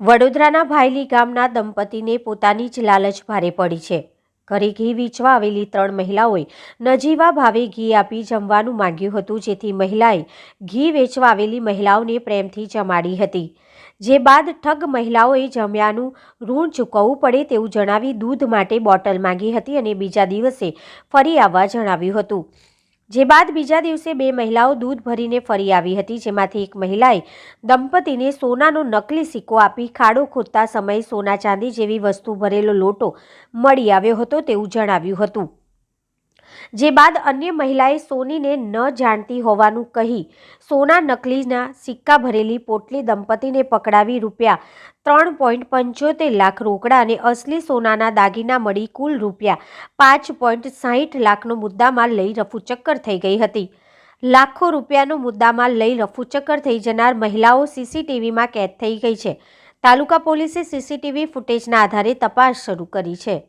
વડોદરાના ભાયલી ગામના દંપતીને પોતાની જ લાલચ ભારે પડી છે. ઘરે ઘી વેચવા આવેલી ત્રણ મહિલાઓએ નજીવા ભાવે ઘી આપી જમવાનું માંગ્યું હતું, જેથી મહિલાએ ઘી વેચવા આવેલી મહિલાઓને પ્રેમથી જમાડી હતી. જે બાદ ઠગ મહિલાઓએ જમ્યાનું ઋણ ચૂકવવું પડે તેવું જણાવી દૂધ માટે બોટલ માંગી હતી અને બીજા દિવસે ફરી આવવા જણાવ્યું હતું. જે બાદ બીજા દિવસે બે મહિલાઓ દૂધ ભરીને ફરી આવી હતી, જેમાંથી એક મહિલાએ દંપતીને સોનાનો નકલી સિક્કો આપી ખાડો ખોદતા સમયે સોના ચાંદી જેવી વસ્તુ ભરેલો લોટો મળી આવ્યો હતો તેવું જણાવ્યું હતું. જે બાદ અન્ય મહિલાએ સોનીને ન જાણતી હોવાનું કહી સોના નકલીના સિક્કા ભરેલી પોટલી દંપતીને પકડાવી રૂપિયા ત્રણ પોઈન્ટ પંચોતેર લાખ રોકડા અને અસલી સોનાના દાગીના મળી કુલ રૂપિયા પાંચ પોઈન્ટ સાહીઠ લાખનો મુદ્દામાલ લઈ રફુચક્કર થઈ ગઈ હતી. લાખો રૂપિયાનો મુદ્દામાલ લઈ રફુચક્કર થઈ જનાર મહિલાઓ સીસીટીવીમાં કેદ થઈ ગઈ છે. તાલુકા પોલીસે સીસીટીવી ફૂટેજના આધારે તપાસ શરૂ કરી છે.